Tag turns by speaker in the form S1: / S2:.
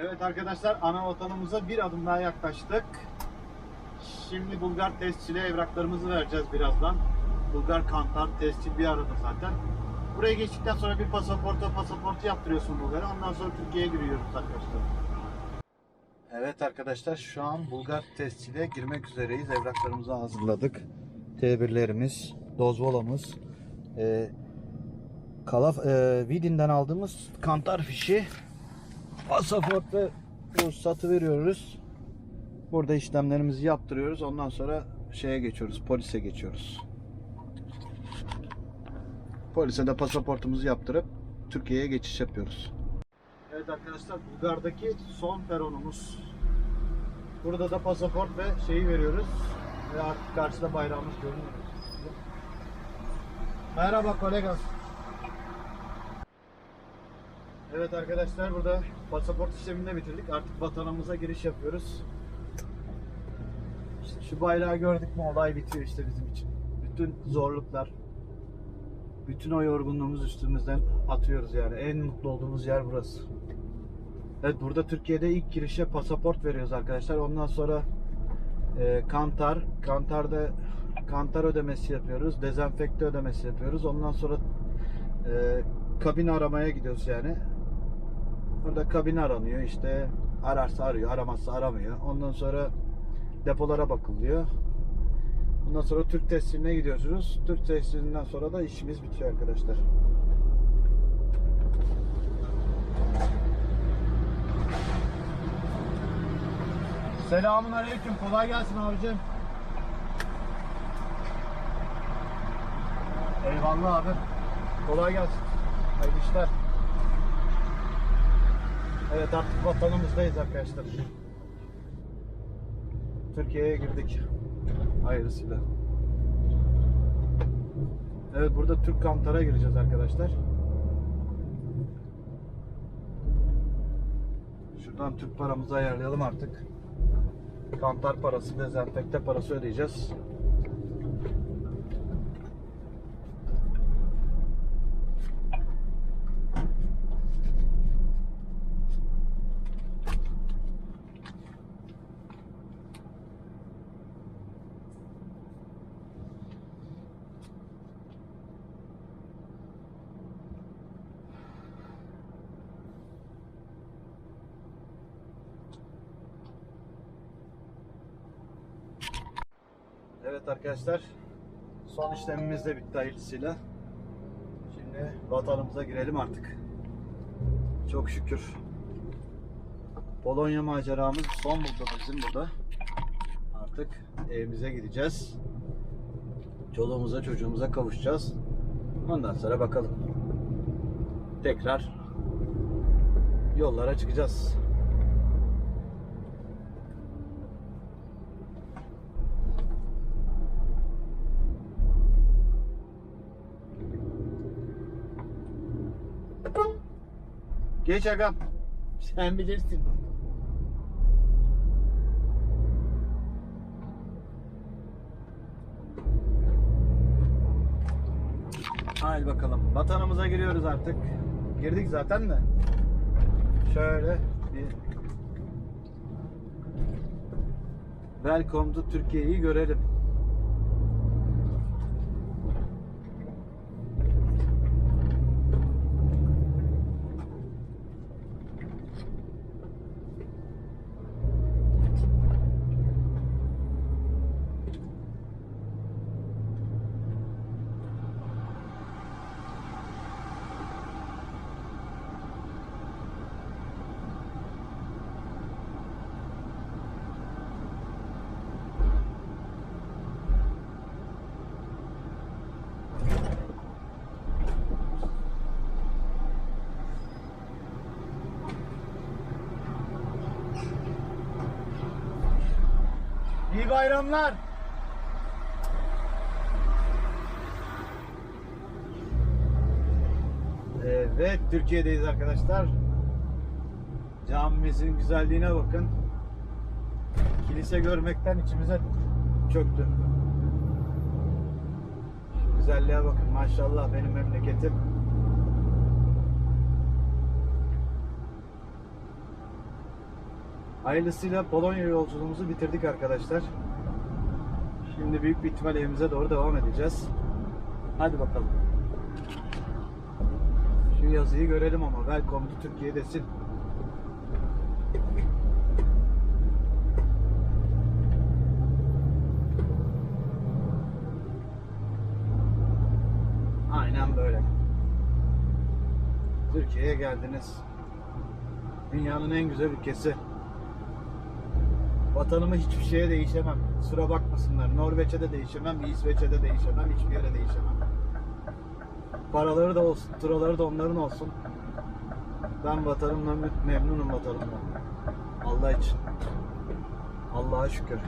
S1: Evet arkadaşlar ana vatanımıza bir adım daha yaklaştık. Şimdi Bulgar tescile evraklarımızı vereceğiz birazdan. Bulgar kantar tescil bir arada zaten. Buraya geçtikten sonra bir pasaporta pasaportu yaptırıyorsun Bulgar'a. Ondan sonra Türkiye'ye giriyoruz arkadaşlar. Evet arkadaşlar şu an Bulgar tescile girmek üzereyiz. Evraklarımızı hazırladık. T1'lerimiz, dozvolamız, e, Kalaf, e, Vidin'den aldığımız kantar fişi, pasaport ve ruhsatı veriyoruz. Burada işlemlerimizi yaptırıyoruz. Ondan sonra şeye geçiyoruz, polise geçiyoruz. Polise de pasaportumuzu yaptırıp Türkiye'ye geçiş yapıyoruz. Evet arkadaşlar Bulgar'daki son peronumuz. Burada da pasaport ve şeyi veriyoruz. Ve artık karşıda bayrağımız görünüyor. Merhaba kolegas. Evet arkadaşlar burada pasaport işlemini de bitirdik. Artık vatanımıza giriş yapıyoruz. İşte şu bayrağı gördük mü olay bitiyor işte bizim için. Bütün zorluklar, bütün o yorgunluğumuz üstümüzden atıyoruz yani. En mutlu olduğumuz yer burası. Evet burada Türkiye'de ilk girişe pasaport veriyoruz arkadaşlar. Ondan sonra e, kantar, kantarda kantar ödemesi yapıyoruz. Dezenfekte ödemesi yapıyoruz. Ondan sonra e, kabin aramaya gidiyoruz yani. Burada kabin aranıyor işte ararsa arıyor, aramazsa aramıyor. Ondan sonra depolara bakılıyor. Ondan sonra Türk teslimine gidiyorsunuz. Türk tesliminden sonra da işimiz bitiyor arkadaşlar. Selamun aleyküm. Kolay gelsin abicim. Eyvallah abi. Kolay gelsin. Hayırlı işler. Evet artık vatanımızdayız arkadaşlar. Türkiye'ye girdik. Hayırlısıyla. Evet burada Türk Kantar'a gireceğiz arkadaşlar. Şuradan Türk paramızı ayarlayalım artık. Kantar parası, dezenfekte parası ödeyeceğiz. Evet arkadaşlar. Son işlemimiz de bitti hayırlısıyla. Şimdi vatanımıza girelim artık. Çok şükür. Polonya maceramız son buldu bizim burada. Artık evimize gideceğiz. Çoluğumuza çocuğumuza kavuşacağız. Ondan sonra bakalım. Tekrar yollara çıkacağız. Geç agam. Sen bilirsin. Haydi bakalım. Vatanımıza giriyoruz artık. Girdik zaten de. Şöyle bir Welcome to Türkiye'yi görelim. Bayramlar. Evet, Türkiye'deyiz arkadaşlar. Camimizin güzelliğine bakın. Kilise görmekten içimize çöktü. Şu güzelliğe bakın. Maşallah benim memleketim. Hayırlısıyla Polonya yolculuğumuzu bitirdik arkadaşlar. Şimdi büyük bir ihtimal evimize doğru devam edeceğiz. Hadi bakalım. Şu yazıyı görelim ama Welcome to Türkiye desin. Aynen böyle. Türkiye'ye geldiniz. Dünyanın en güzel ülkesi. Vatanımı hiçbir şeye değişemem. Sıra bakmasınlar. Norveç'e de değişemem, İsveç'e de değişemem, hiçbir yere değişemem. Paraları da olsun, turaları da onların olsun. Ben vatanımdan memnunum vatanımdan. Allah için. Allah'a şükür.